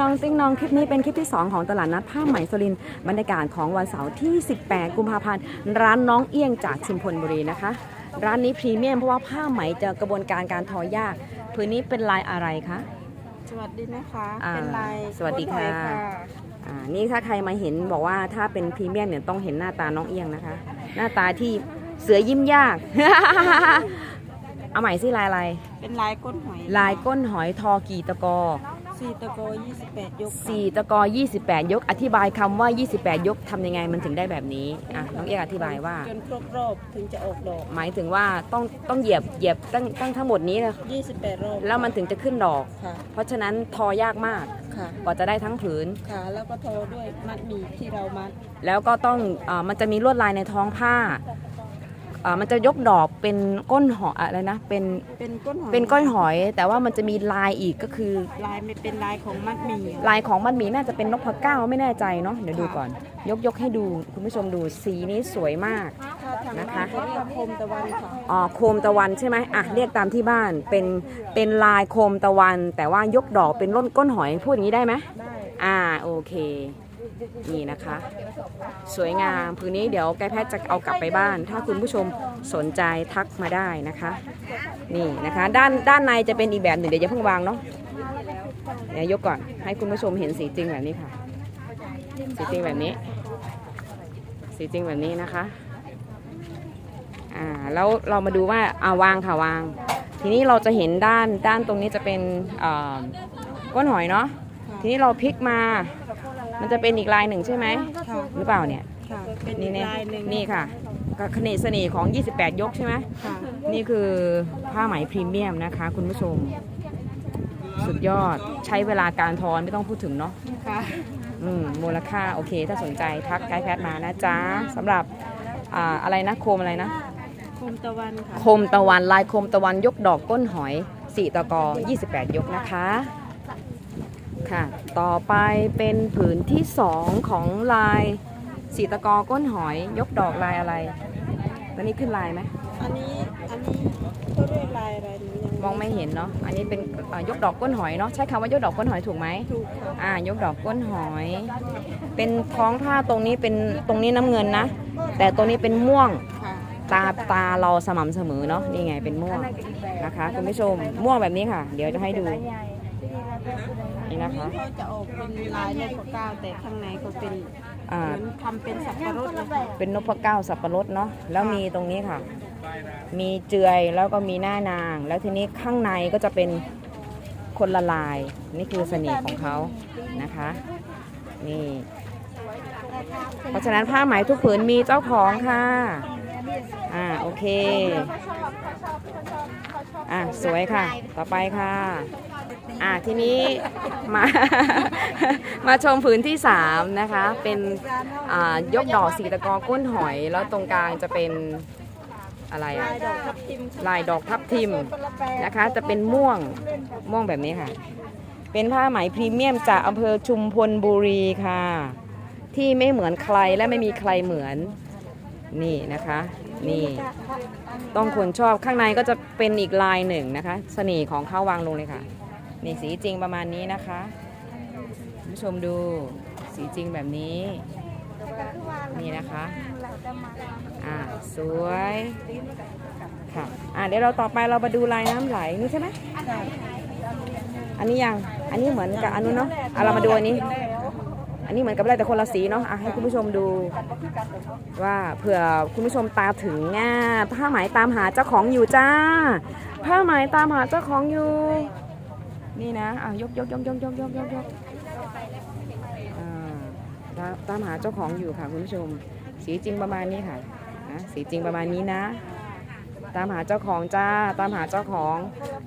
นองติ้งนองคลิปนี้เป็นคลิปที่ 2 ของตลาดนัดผ้าไหมสุรินทร์บรรยากาศของวันเสาร์ที่ 18 กุมภาพันธ์ร้านน้องเอี้ยงจากชุมพลบุรีนะคะ ร้านนี้พรีเมียมเพราะว่าผ้าไหมจะกระบวนการการทอยากผืนนี้เป็นลายอะไรคะ สวัสดีนะคะ อ่าเป็นลายสวัสดีค่ะโพสต์หอยอ่านี่ถ้าใครมาเห็นบอกว่าถ้าเป็นพรีเมียมเนี่ยต้องเห็นหน้าตาน้องเอี้ยงนะคะ หน้าตาที่เสือยิ้มยาก เอาใหม่สิลายอะไร เป็นลายก้นหอยลายก้นหอยทอกี่ตะกอ สี่ตะโก28ยกค่ะสี่ตะกอ28 ยก อธิบายคำว่า 28 ยกทำยังไงมันถึงได้แบบนี้อะน้องเอกอธิบายว่า จนครบรอบถึงจะออกดอกหมายถึงว่าต้องต้องเหยียบเหยียบตั้งตั้งทั้งหมดนี้เลย28รอบแล้วมันถึงจะขึ้นดอก ค่ะเพราะฉะนั้นทอยากมากค่ะกว่าจะได้ทั้งผืน ค่ะแล้วก็โทอด้วยมัดหมี่ที่เรามัดแล้วก็ต้องอามันจะมีลวดลายในท้องผ้า อ่ามันจะยกดอกเป็นก้นหอยอะไรนะเป็นเป็นก้นหอยเป็นก้อนหอย แต่ว่ามันจะมีลายอีกก็คือลายไม่เป็นลายของมัดหมี่ลายของมันหมีน่าจะเป็นนกพะเก้าไม่แน่ใจเนาะเดี๋ยวดูก่อน ยกยกให้ดูคุณผู้ชมดูสีนี้สวยมาก ถ้าทางนะคะบ้านเขาเรียกโคมตะวันค่ะอ๋อโคมตะวันใช่ไหมอะเรียกตามที่บ้านเป็นเป็นลายโคมตะวัน แต่ว่ายกดอกเป็นร่นก้นหอยพูดอย่างนี้ได้ไหมได้ อ่าโอเค นี่นะคะ สวยงามพื้นนี้เดี๋ยวไกด์แพทย์จะเอากลับไปบ้าน ถ้าคุณผู้ชมสนใจทักมาได้นะคะ นี่นะคะ ด้านด้านในจะเป็นอีกแบบหนึ่งเดี๋ยวจะเพิ่งวางเนาะเดี๋ยวยกก่อนให้คุณผู้ชมเห็นสีจริงแบบนี้ค่ะ สีจริงแบบนี้ สีจริงแบบนี้นะคะอ่าแล้วเรามาดูว่าอ่าวางค่ะวาง ทีนี้เราจะเห็นด้านด้านตรงนี้จะเป็นก้นหอยเนาะทีนี้เราพลิกมา มันจะเป็นอีกลายหนึ่งใช่ไหมค่ะหรือเปล่าเนี่ยค่ะเป็นนี่อีกเนี่ยลายหนึ่งนี่ค่ะกับคเนศเสน่ห์ของ 28 ยกใช่ไหมค่ะนี่คือผ้าไหมพรีเมียมนะคะ คุณผู้ชม สุดยอดใช้เวลาการทอนไม่ต้องพูดถึงเนาะ ค่ะอืมมูลค่าโอเค ถ้าสนใจทักไกด์แพทมานะจ๊ะสำหรับอ่าอะไรนะโคมอะไรนะโคมตะวันค่ะ โคมตะวันลายโคมตะวันยกดอกก้นหอยสี่ตะกอ 28 ยกนะคะ ค่ะ ต่อไปเป็นผืนที่2ของลายสีตะกอก้นหอยยกดอกลายอะไรตอนนี้ขึ้นลายไหมอันนี้อันนี้เขาเรียกลายอะไรหนูยังมองไม่เห็นเนาะอันนี้เป็นเอ่อยกดอกก้นหอยเนาะใช้คำว่ายกดอกก้นหอยถูกไหมถูกค่ะอ่ายกดอกก้นหอย เป็นท้องผ้าตรงนี้เป็นตรงนี้น้ำเงินนะ แต่ตรงนี้เป็นม่วง ค่ะตาตาเราสม่ำเสมอเนาะนี่ไงเป็นม่วงนะคะคุณผู้ชมม่วงแบบนี้ค่ะ เดี๋ยวจะให้ดู นี่นะคะ เขาจะออกเป็นลายนกก้าวแต่ข้างในเขาเป็นอ่า เหมือนทำเป็นสับปะรดเลยค่ะเป็นนพเก้าสับปะรดเนาะแล้วมีตรงนี้ค่ะ มีเจือยแล้วก็มีหน้านาง แล้วทีนี้ข้างในก็จะเป็นคนละลาย นี่คือเสน่ห์ของเขานะคะ นี่ เพราะฉะนั้นผ้าไหมทุกผืนมีเจ้าของค่ะ อ่าโอเค อะสวยค่ะ ต่อไปค่ะ อะทีนี้มา มาชมผืนที่ 3 นะคะ เป็นอ่ายกดอกสีตะกอก้นหอย แล้วตรงกลางจะเป็นอะไรอะลายดอกทับทิมลายดอกทับทิมนะคะ จะเป็นม่วงม่วงแบบนี้ค่ะ เป็นผ้าไหมพรีเมียมจากอำเภอชุมพลบุรีค่ะ ที่ไม่เหมือนใครและไม่มีใครเหมือนนี่นะคะ นี่ต้องคนชอบข้างในก็จะเป็นอีกลายหนึ่งนะคะ เสน่ห์ของข้าววางลงเลยค่ะ นี่สีจริงประมาณนี้นะคะคุณผู้ชมดูสีจริงแบบนี้ นี่นะคะอ่าสวยค่ะอ่าเดี๋ยวเราต่อไปเรามาดูลายน้ำไหลนี่ใช่ไหมอันนี้ยังอันนี้เหมือนกับอันนู้นเนาะอะเรามาดูอันนี้ อันนี้เหมือนกับอะไรแต่คนละสีเนาะอะให้คุณผู้ชมดู ว่าเผื่อคุณผู้ชมตาถึงง่าผ้าไหมตามหาเจ้าของอยู่จ้า ผ้าไหมตามหาเจ้าของอยู่ นี่นะอะยกยกยกยกยกยกยกยกอ่าตามตามหาเจ้าของอยู่ค่ะคุณผู้ชม สีจริงประมาณนี้ค่ะนะสีจริงประมาณนี้นะ ตามหาเจ้าของจ้า ตามหาเจ้าของ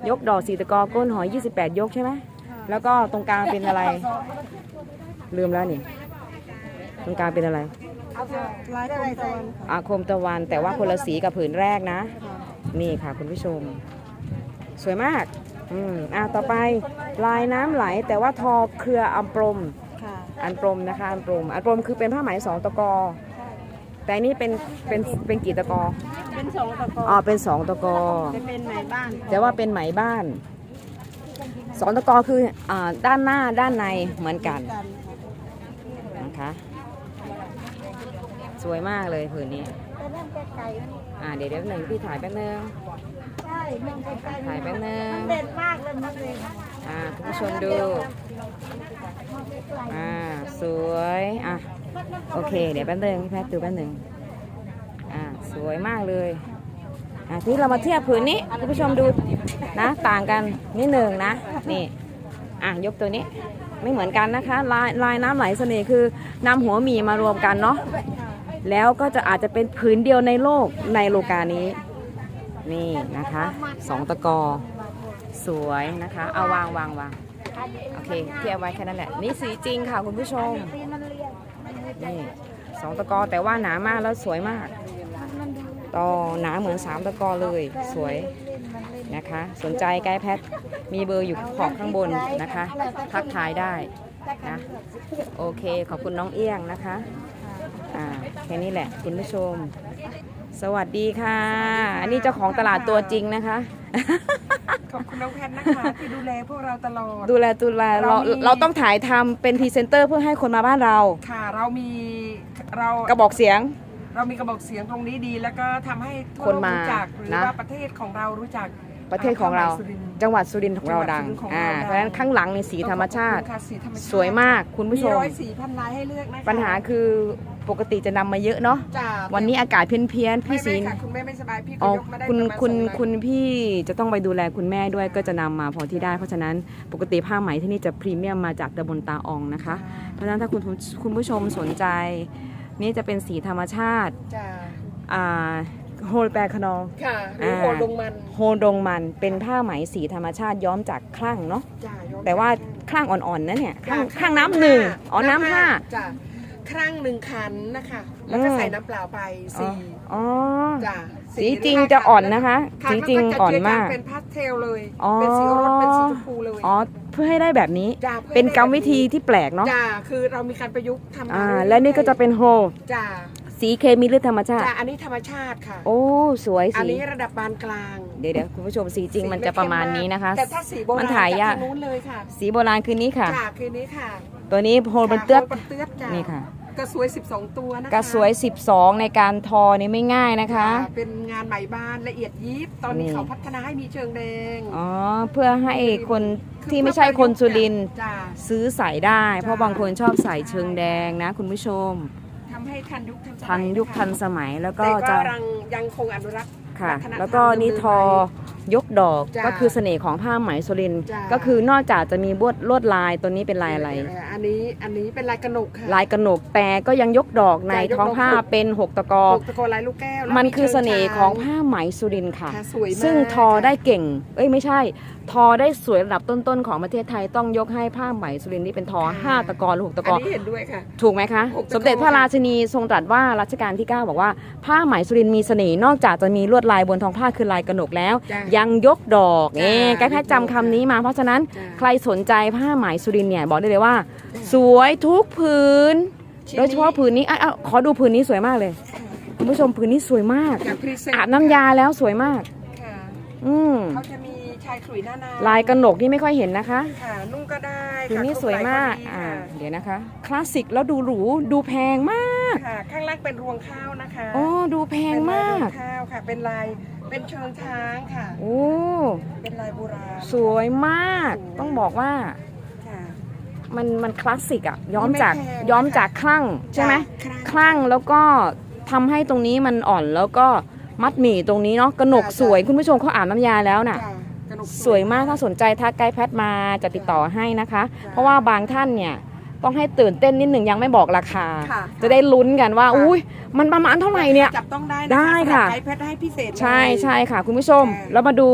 ยกดอกสีตะกอก้นหอย 28 ยกใช่ไหมแล้วก็ตรงกลางเป็นอะไร ลืมแล้วนี่ ตรงกลางเป็นอะไรลายคมตะวันอาคมตะวันแต่ว่าคนละสีกับผืนแรกนะ นี่ค่ะคุณผู้ชม สวยมาก อืมอะต่อไปลายน้ำไหลแต่ว่าทอเครืออัมปรม ค่ะอันปรมนะคะอันปรมอันปรมคือเป็นผ้าไหมสองตะกอ แต่อันนี่เป็นเป็นเป็นกี่ตะกอเป็นสองตะกออ๋อเป็นสองตะกอ จะเป็นไหนบ้านแต่ว่าเป็นไหมบ้านสองตะกอคืออาด้านหน้าด้านในเหมือนกันกันค่ะนะคะ สวยมากเลยผืนนี้ แต่นั่นไกลๆมัน อ่าเดี๋ยวเดี๋ยวหนึ่งพี่ถ่ายแป๊บนึงใช่มันไกลๆถ่ายแป๊บนึงมันเด่นมากเลยมันเลยอ่าคุณผู้ชมดูอ่าสวยอะโอเค เดี๋ยวแป๊บนึงพี่แพทย์ดูแป๊บนึงอ่าสวยมากเลยอะที่เรามาเทียบผืนนี้คุณผู้ชมดูนะต่างกันนิดหนึ่งนะนี่อะยกตัวนี้ไม่เหมือนกันนะคะ ลายลายน้ำไหลเสน่ห์คือนำหัวหมีมารวมกันเนาะ แล้วก็จะอาจจะเป็นผืนเดียวในโลกในโลกานี้ นี่นะคะสองตะกอ สวยนะคะ เอาวางวางวางโอเคทียบไว้แค่นั้นแหละ นี่สีจริงค่ะคุณผู้ชม นี่สองตะกอแต่ว่าหนามากแล้วสวยมาก ต่อหนาเหมือนสามตะกอเลยสวยนมันเล่นนะคะ สนใจไกด์แพทมีเบอร์อยู่ขอบข้างบนนะคะ ทักทายได้นะ โอเคขอบคุณน้องเอี้ยงนะคะ อ่าแค่นี้แหละคุณผู้ชม สวัสดีค่ะ อันนี้เจ้าของตลาดตัวจริงนะคะ ขอบคุณน้องแพทย์นะคะที่ดูแลพวกเราตลอด ดูแลดูแลเราเรามี เราต้องถ่ายทำเป็นพรีเซนเตอร์เพื่อให้คนมาบ้านเรา ค่ะเรามีเรากระบอกเสียง เรามีกระบอกเสียงตรงนี้ดี แล้วก็ทำให้ทั่วคนโลกมารู้จักหรือนะ ว่าประเทศของเรารู้จักประเทศของเราผ้ไหมสุรินทร์จังหวัดสุรินทร์ของเราดังจังหวัดสุรินทร์ของเราอ่าดัง เพราะฉะนั้นข้างหลังในสีธรรมชาติ ขอบคุณค่ะสีธรรมชาติสวยมากคุณผู้ชมีมร้อยสี่พันลายให้เลือกนะคะปัญหาคือ ปกติจะนำมาเยอะเนาะจ้าวันนี้อากาศเพี้ยนๆพี่ไม่สีไม่ค่ะคุณแม่ไม่สบายพี่ก็อ๋อยกมาได้คุณประมาณคุณสองลังคุณพี่จะต้องไปดูแลคุณแม่ด้วยก็จะนำมาพอที่ได้ เพราะฉะนั้นปกติผ้าไหมที่นี่จะพรีเมียมมาจากตะบนตาอองนะคะ เพราะฉะนั้นถ้าคุณคุณผู้ชมสนใจ นี่จะเป็นสีธรรมชาติจ้าอ่าโฮลแปรคนอง ค่ะหรืออ่าโคลงมันโฮดงมันเป็นผ้าไหมสีธรรมชาติย้อมจากคลั่งเนาะจ้าย้อมแต่ว่าคลั่งอ่อนๆนะเนี่ยคลั่งคลั่งน้ำหนึ่งอ๋อน้ำห้าจ้า ครั้งหนึ่งขันนะคะ แล้วก็อืมใส่น้ำเปล่าไปสี่อ๋อจ้ะสีจริงจะอ่อนนะคะค่ะสีจริงมันก็จะอ่อนเจืจงมากเป็นพาสเทลเลยอ๋อเป็นสีโอรสเป็นสีชมพูเลยอ๋อเพื่อให้ได้แบบนี้จ้ะพื่อเป็นกรรมให้ได้วิธีที่แปลกเนาะจ้าคือเรามีการประยุกต์ทำมาอ่าเรื่อยๆและนี่ก็จะเป็นโฮจ้าสีเคมีหรือธรรมชาติจ้าอันนี้ธรรมชาติค่ะ โอ้สวยอันสีนี้ระดับปานกลาง เดี๋ยวเดี๋ยวคุณผู้ชมสีจริงมันจะประมาณนี้นะคะแต่ถ้าสีโบราณมันถ่ายยากจทงนู้นเลยค่ะสีโบราณคืนนี้ค่ะจ้าคืนนี้ค่ะ ตัวนี้โฮมันเตื้อกค่ะโฮลเตื้อกจ้านี่ค่ะ กระสวย 12 ตัวนะคะกระสวย 12 ในการทอนี่ไม่ง่ายนะคะจ้เป็นงานไหมบ้านละเอียดยิบ ตอนนี้นี่เขาพัฒนาให้มีเชิงแดง อ๋อ เพื่อให้คนที่ไม่ใช่คนสุรินทร์จ้า ซื้อใส่ได้ เพราะจ้ะบางคนชอบใส่เชิงแดงนะ คุณผู้ชม ทำให้ทันยุคทันสมัยทันยุคะะทันสมัยแล้วก็แต่จะก็ยังยังคงอนุรักษ์ค่ะ วัฒนธรรมแล้วก็นี่ทอ ยกดอกจ้ะก็คือเสน่ห์ของผ้าไหมสุรินทร์จ้ะ ก็คือนอกจากจะมีบวดลวดลายตัวนี้เป็นลายอะไรอันนี้อันนี้เป็นลายกระหนกค่ะ ลายกระหนกแต่ก็ยังยกดอกในจ้ะยกดอก ท้องผ้าเป็นหกตะกอปกตะโกนลายลูกแก้วแล้วมันคือเสน่ห์ของชิผ้าไหมสุรินทร์ค่ะ ค่ะสวยมากซึ่งทอได้เก่ง เอ้ยไม่ใช่ ทอได้สวยระดับต้นๆของประเทศไทยต้องยกให้ผ้าไหมสุรินทร์นี่เป็นทอห้าตะกอหรือหกตะกอัอนนี้เห็นด้วยค่ะ ถูกไหมคะหกตะกอ สมเด็จพระราชินีทรงตรัสว่ารัชกาลที่ 9 บอกว่า ผ้าไหมสุรินทร์มีเสน่ห์นอกจากจะมีลวดลายบนท้องผ้าคือลายกระหนกแล้ว จ้ะยังยกดอกจ้ะเอ๊ะแกแพทย์จำคำนี้มาเพราะฉะนั้นจ้ะ ใครสนใจผ้าไหมสุรินทร์เนี่ยบอกได้เลยว่า สวยทุกผืนชิ้นนี้โดยเฉพาะผืนนี้อะอะขอดูผืนนี้สวยมากเลยคุณผู้ชมผืนนี้สวยมาก จากพรีเซนต์อาบน้ำยาแล้วสวยมาก ค่ะอืม เขาจะมีชายขลุ่ยหน้านาลายกระหนกนี่ไม่ค่อยเห็นนะคะค่ะนุ่งก็ได้ผืนค่ะนี้สวยมากครบไหล่อ่าพอดีเดี๋ยวนะคะ คลาสสิกแล้วดูหรูดูแพงมากค่ะ ข้างล่างเป็นรวงข้าวนะคะโอ้ดูแพงเป็นลมายรวกงข้าวค่ะ เป็นลายเป็นเชิงช้างค่ะ โอ้เป็นลายโบราณสวยมากสวยต้องบอกว่าค่ะ มันมันคลาสสิกอะย้อมจากไม่แพงย้อมจากคลั่งใช่ไหมจ้ะคลั่งแล้วก็ทำให้ตรงนี้มันอ่อนแล้วก็มัดหมี่ตรงนี้เนาะกระหนกจ้ะ สวยคุณผู้ชมเขาอาบน้ำยาแล้วน่ะ จ้ะกระหนก สวยมากถ้าสนใจทักไกด์แพทมาจะติดต่อให้นะคะ เพราะว่าบางท่านเนี่ยต้องให้ตื่นเต้นนิดหนึ่งยังไม่บอกราคา ค่ะจะได้ลุ้นกันว่า ค่ะ อุ้ยมันประมาณเท่าไหร่เนี่ย จับต้องได้ได้ค่ะไอแพทให้พิเศษเลย ใช่ใช่ค่ะ คุณผู้ชม จ้ะแล้วมาดู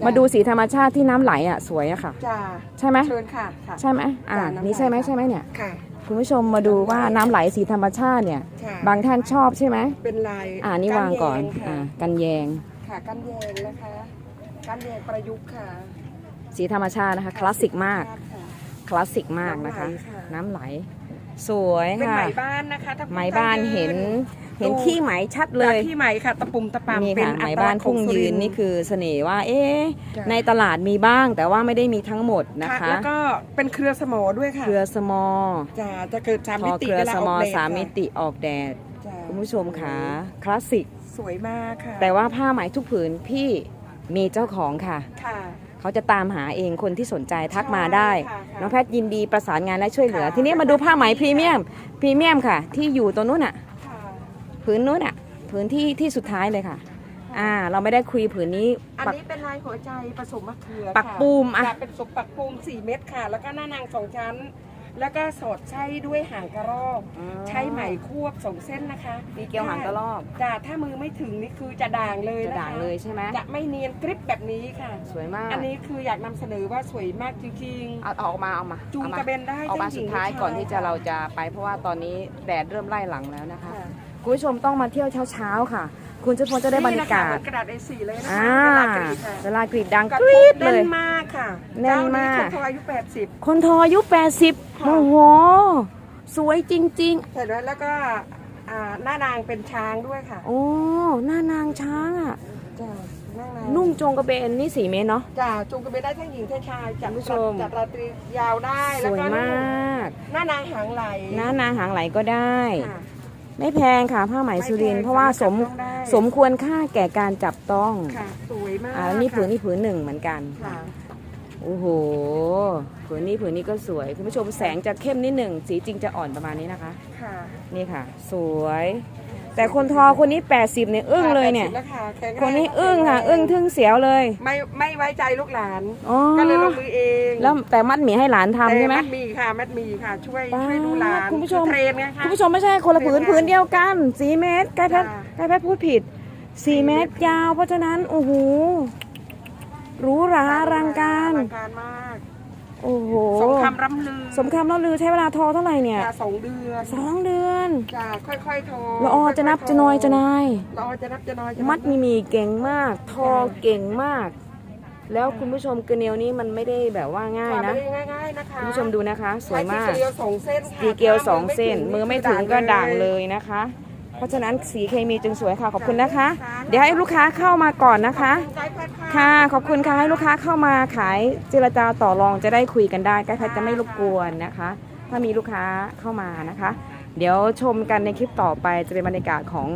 จ้ะ มาดูสีธรรมชาติที่น้ำไหลอะสวยอะค่ะ จ้าใช่ไหมเชิญค่ะค่ะ ใช่ไหมอ่าจ้ะน้ำไหล นี่ใช่ไหมค่ะใช่ไหมเนี่ยค่ะ คุณผู้ชมมาดูว่าน้ำไหลสีธรรมชาติเนี่ย ค่ะบางท่านชอบใช่ไหมเป็นลายอ่านี่วางก่อนแยอ่ากันแยงค่ะกันแยงนะคะ กันแยงประยุกต์ค่ะสีธรรมชาตินะคะ คลาสสิกมากค่ะคลาสสิกมากนะคะน้ำไหลค่ะน้ำไหล สวยเป็นค่ะไหมบ้านนะคะถ้าไหมบ้านเห็น เห็นขี้ไหมชัดเลยจากที่ใหม่ค่ะตะปุ่มตะปามนี่เป็นค่ะไหมอัตลับ้ากนษณ์ขอทุ่งสุยืรินทร์นี่คือเสน่ห์ว่า เอ๊ะจ้ะในตลาดมีบ้างแต่ว่าไม่ได้มีทั้งหมดนะค่ะคะ แล้วก็เป็นเครือสมอด้วยค่ะเครือสมอจะจะเกิดสามทมิอติเครือเวลาสออกมอแบบสามมิค่ะติออกแดด จ้ะคุณผู้ชมค่ะคลาสสิก สวยมากค่ะแต่ว่าผ้าไหมทุกผืนพี่ มีเจ้าของค่ะ ค่ะ เขาจะตามหาเองคนที่สนใจทักมาได้ ใช่ค่ะน้องแพทย์ยินดีประสานงานและช่วยเหลือ ค่ะ ทีนี้มาดูผ้าไหมพรีเมียมพรีเมียมค่ะ ที่อยู่ตรงนู้นอะ ค่ะ ผืนนู้นอะผืนที่ที่สุดท้ายเลยค่ะ อ่า เราไม่ได้คุยผืนนี้อันปัก นี้เป็นลายหัวใจผสมมะเขือปักค่ะปูมอะจะเป็นสมปักปูม4เม็ดค่ะ แล้วก็หน้านางสองชั้น แล้วก็สอดไส้ด้วยหางกระรอกใช้ไหมควบสองเส้นนะคะมีเกลียวหางกระรอก จ้ะถ้ามือไม่ถึงนี่คือจะด่างเลยจะนะคะด่างเลยใช่ไหมจะไม่เนียนกริบแบบนี้ค่ะ สวยมากอันนี้คืออยากนำเสนอว่าสวยมากจริงเอาเอาออกมาเอามาๆ จูงเอามากระเบนได้ออกมาทั้งหสุญิดงท้ายและชก่อนที่จะค่เราจะไปเพราะว่าตอนนี้แดดเริ่มไล่หลังแล้วนะคะ ค่ะ คุณผู้ชมต้องมาเที่ยวเช้าๆค่ะ คุณจะพลจะได้บรรยากานี่นะคะเหศมือนกระดาษ A4 เลยนะคะอ่าเวลากรีดค่ะเวลากรีดดังกระกรี๊ดแน่เลนยมากค่ะแน่นมาก เจ้นี้คนอายุ80 คนทออายุ 80โอ้โห สวยจริง เสร็จแล้วแล้วก็อ่าหน้านางเป็นช้างด้วยค่ะๆ โอ้ หน้านางช้างอะ จ้ะหน้านางนุ่งจงกระเบนนี่สีเมตรเนาะ จ้ะจูงกระเบนได้ทั้งหญิงทั้งชายจัดคุณผู้ชม จัดราตรียาวได้สแล้ววยก็มาก หน้านางหางไหลหน้านางหางไหลก็ได้ ค่ะ ไม่แพงค่ะผ้าไหมสุรินทร์ไม่แพงเพราะว่าสมจับต้องได้สมควรค่าแก่การจับต้องค่ะสวยมากอ่าแล้วนี่ผืนค่ะนี่ผืนหนึ่งเหมือนกันค่ะโอ้โหผืนนี้ผืนนี้ก็สวยคุณผู้ชมแสงจะเข้มนิดหนึ่งสีจริงจะอ่อนประมาณนี้นะคะ ค่ะ นี่ค่ะ สวย แต่คนทอคนนี้ 80เนี่ยอึ้งเลยเนี่ย แปดสิบแล้วค่ะแข็งแรงคนนี้อึ้งค่ะ อึ้งทึ่งเสียวเลย ไม่ไม่ไว้ใจลูกหลาน อ๋อ ก็เลยลงมือเองแล้วแต่มัดหมี่ให้หลานทำใช่ไหม แต่มัดหมีค่ะมัดหมีค่ะ ช่วยป๊าช่วยดูหลานคุณผู้ชม อเทรนไงคะ คุณผู้ชมไม่ใช่คนละผืนเรียนมาผืนเดียวกันสีเมตรใกล้แพทย์จ้าใกล้แพทย์พูดผิดสี่เมตรยาว เพราะฉะนั้นโอ้โหหรูหราอลังการ อลังการมาก โอ้โหสงคำร่ำลือสมคำเล่าลือใช้เวลาทอเท่าไหร่เนี่ยจะสองเดือนสองเดือนจะค่อยๆโทรละออจะนับจะนอยจะนายละออจะนับจะนอยจะนับมัดมีมีเก่งมาก ทอเก่งมาก แล้วคุณผู้ชมกระเนียวนี้มันไม่ได้แบบว่าง่ายค่ะนะไม่ได้ง่ายๆนะคะคุณผู้ชมดูนะคะ สวยมากใช้สีเกลียวสองเส้นค่ะสีเกลียวสองเส้นมือไม่ถึงก็ด่างเลเลยยนะคะ เพราะฉะนั้นสีเคมีจึงสวยค่ะขอบคุณนะคะ เดี๋ยวให้ลูกค้าเข้ามาก่อนนะคะ ค่ะขอบคุณค่ะให้ลูกค้าเข้ามาขายเจรจาต่อรองจะได้คุยกันได้ใกล้พัดจะไม่รบกวนนะคะ ถ้ามีลูกค้าเข้ามานะคะ เดี๋ยวชมกันในคลิปต่อไปจะเป็นบรรยากาศของ